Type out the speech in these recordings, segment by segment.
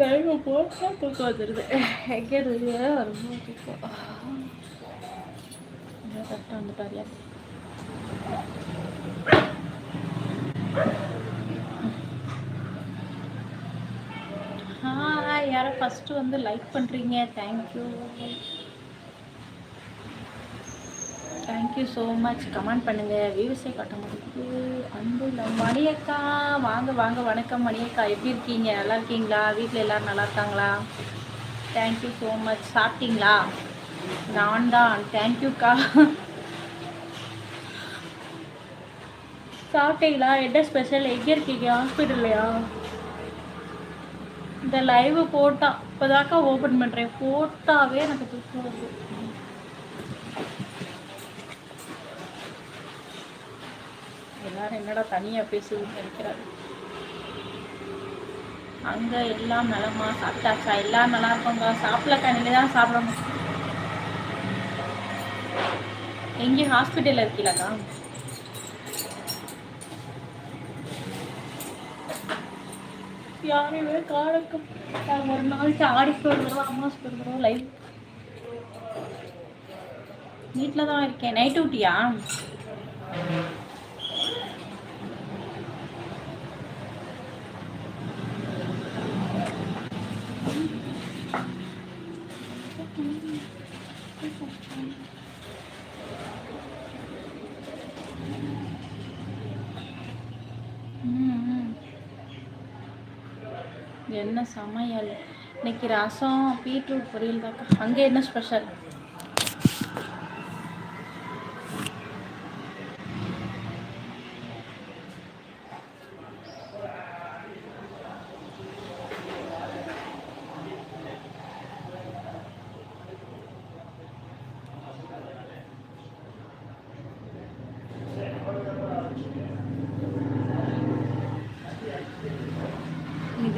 Live போட்டா தூக்கம் வந்துடுது எங்கே ரொம்ப தூக்கம் கரெக்டாக வந்துட்டாரியா ஹாய் யாரும் ஃபஸ்ட்டு வந்து லைக் பண்ணுறீங்க thank you thank you so much comment பண்ணுங்கள் வியூஸே கட்ட முடியுது. அன்பு மணியக்கா வாங்க வாங்க வணக்கம் மணியக்கா. எப்படி இருக்கீங்க? நல்லா இருக்கீங்களா? வீட்டில் எல்லோரும் நல்லா இருக்காங்களா? தேங்க்யூ ஸோ மச் சாப்பிட்டீங்களா? நான் தான். தேங்க்யூக்கா சாப்பிட்டீங்களா? என்ன ஸ்பெஷல் எங்கே இருக்கீங்க? ஹாஸ்பிட்டல்லையா இந்த லைவ் போட்டா இப்போதாக்கா ஓப்பன் பண்ணுறேன் போட்டாவே எனக்கு தூக்கம் வருது. எல்லாரும் என்னடா தனியாக பேசுதுன்னு நினைக்கிறாரு. அங்கே எல்லாம் நலமா சாப்பிட்டாச்சா? எல்லாம் நல்லா இருப்பாங்க சாப்பிடலக்கா கண்ணில தான் சாப்பிடணும். எங்கே? ஹாஸ்பிட்டலில் இருக்கீங்களாக்கா? யாரையுமே காணக்கும் ஒரு நாளைக்கு ஆடிக்கு ஒரு தடவை அம்மாவுக்கு ஒரு தடவை லைவ் வீட்டில் தான் இருக்கேன். நைட் ஊட்டியா என்ன சமையல் இன்னைக்கு ரசம் பீட்ரூட் பொரியல் தாக்கா அங்கே என்ன ஸ்பெஷல்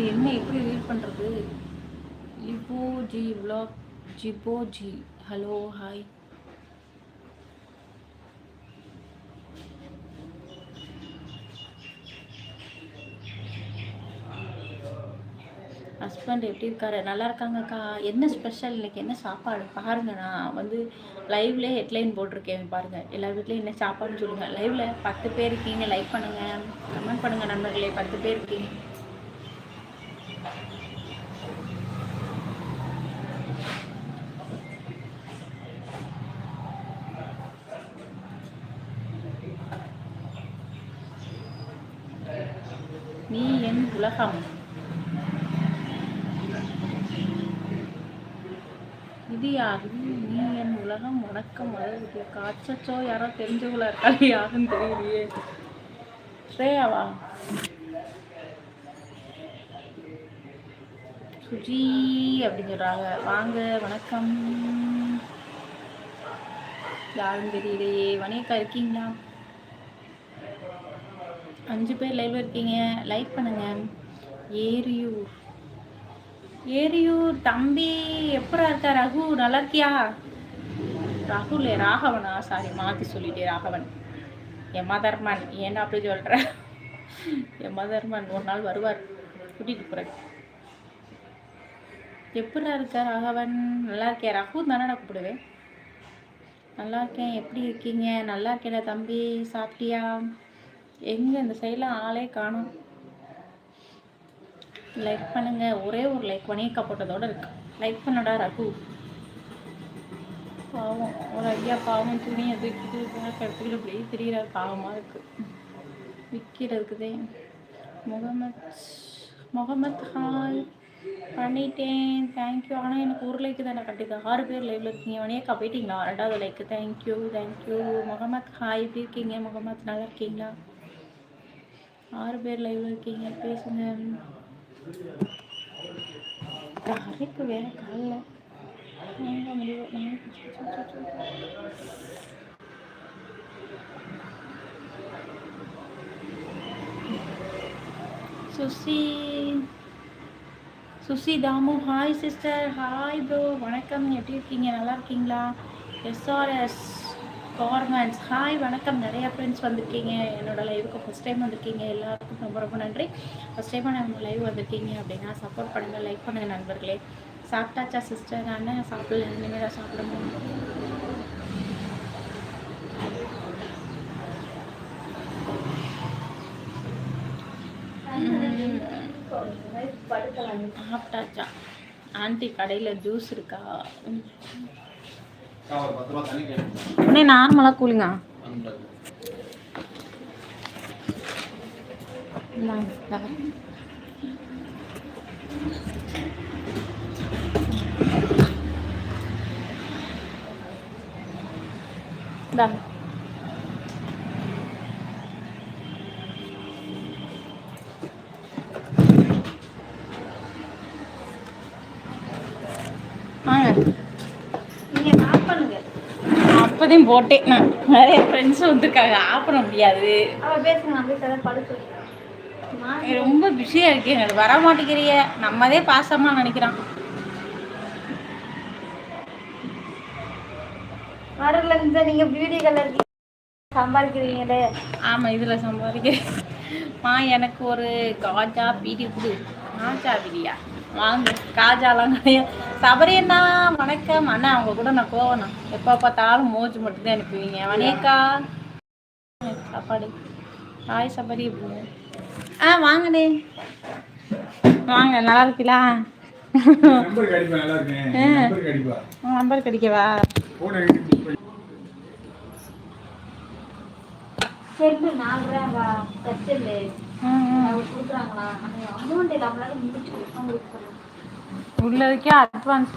இது என்ன எப்படி ரீட் பண்ணுறது ஜி விலாக் ஜி. ஹலோ ஹாய் ஹஸ்பண்ட் எப்படி இருக்காரு? நல்லா இருக்காங்கக்கா. என்ன ஸ்பெஷல் இன்னைக்கு என்ன சாப்பாடு? பாருங்க நான் வந்து லைவ்ல ஹெட்லைன் போட்டிருக்கேன் பாருங்க. எல்லா வீட்லேயும் என்ன சாப்பாடுன்னு சொல்லுங்க. லைவ்ல பத்து பேர் இருக்கீங்க. லைக் பண்ணுங்க. கமெண்ட் பண்ணுங்க நண்பர்களே. பத்து பேர் இருக்கீங்க நீ என் உலகம் இது நீ என் உலகம் வணக்கம் அதாவது காச்சச்சோ யாரோ தெரிஞ்சவங்களா இருக்கா யாருன்னு தெரியலையே. ஸ்ரேயாவா? சுஜி அப்படின்னு சொல்றாங்க. வாங்க வணக்கம். யாரும் தெரியலையே. வணக்கம் இருக்கீங்களா? அஞ்சு பேர் லைவ்ல இருக்கீங்க. லைக் பண்ணுங்க. ஏரியூர். ஏரியூர் தம்பி எப்படா இருக்கா? ரகு நல்லா இருக்கியா? ராகுல் ராகவனா? சாரி மாற்றி சொல்லிட்டே ராகவன். யமதர்மன் ஏன்னா அப்படி சொல்கிற யமதர்மன் ஒரு நாள் வருவார். கூட்டிகிட்டு போகிறேன் எப்படா இருக்கா ராகவன்? நல்லா இருக்கேன் ரகு தானே நான் கூப்பிடுவேன். நல்லா இருக்கேன். எப்படி இருக்கீங்க? நல்லா இருக்கேன் தம்பி. சாப்பிட்டியா? எங்கே இந்த சைடில் ஆளே காணும். லைக் பண்ணுங்க. ஒரே ஒரு லைக் வணிகா போட்டதோட இருக்கு. லைக் பண்ணடா ரகு. பாவம். ஒரு ஐயா பாவம். துணியை அது கிடத்துக்கிட்டு அப்படியே தெரியுற பாவமாக இருக்கு. விற்கிறதுக்குதே முகமத் முகமத் ஹால். பண்ணிட்டேன். தேங்க்யூ ஆனால் எனக்கு ஒரு லைக்கு தானே கட்டிது ஆறு பேர் லைவ்ல இருக்கீங்க. வணிகா போயிட்டீங்களா? ரெண்டாவது like thank you thank you Mohammed hi எப்படி இருக்கீங்க? முகமத் நல்லா இருக்கீங்களா? ஆறு பேர் லைவ்ல இருக்கீங்க பேசுங்க அரைக்கு வேற காலில் Susi Susi Thamu hi sister hi bro வணக்கம் எப்படி இருக்கீங்க? நல்லா இருக்கீங்களா? எஸ்ஆர்எஸ் கார்மெண்ட்ஸ் ஹாய் வணக்கம். நிறைய ஃப்ரெண்ட்ஸ் வந்திருக்கீங்க. என்னோட லைவுக்கு ஃபஸ்ட் டைம் வந்திருக்கீங்க. எல்லாருக்கும் ரொம்ப ரொம்ப நன்றி. ஃபஸ்ட் டைம் நம்ம லைவ் வந்திருக்கீங்க அப்படின்னா சப்போர்ட் பண்ணுங்கள் லைக் பண்ணுங்கள் நண்பர்களே. சாப்பிட்டாச்சா சிஸ்டர் நான் சாப்பிடல? இனிமேல் தான் சாப்பிடணும். சாப்பிட்டாச்சா? ஆண்டி கடையில் ஜூஸ் இருக்கா? ஒரு பத்து ரூபா தண்ணி கேட்டு உடனே நார்மலாக கூலிங்க இந்தாங்க, இந்தாங்க. இந்தாங்க. வாங்க அப்போதையும் போட்டேன். நான் நிறைய ஃப்ரெண்ட்ஸும் வந்திருக்காங்க. ஆஃப் பண்ண முடியாது ரொம்ப பிஸியாக இருக்கீங்க வர மாட்டேங்கிறிய. நம்மதே பாசமாக நினைக்கிறான். வரலங்க நீங்க பியூட்டி கலர் சம்பாதிக்கிறீங்களே. ஆமாம் இதில் சம்பாதிக்கிறேன். மா எனக்கு ஒரு காஜா பீடி கொடு. காஜா பீடியா? வாங்க காஜாலாம் கிடையாது சபரியண்ணா வணக்கம். அண்ணா அவங்க கூட நான் போவேண்ணா. எப்போ பார்த்தாலும் மோஜ் மட்டும்தான் அனுப்புவீங்க. வணக்கா. சாப்பாடு. ஹாய் சபரி ஆ வாங்கண்ணே. வாங்க நல்லா இருக்கீங்களா? நம்பர் கிடைக்கவா? நாலு ரூபா. கொடுக்குறாங்களா? அமௌண்ட் இல்லாமலால முடிச்சு அவங்களுக்கு உள்ளதுக்கே அட்வான்ஸ்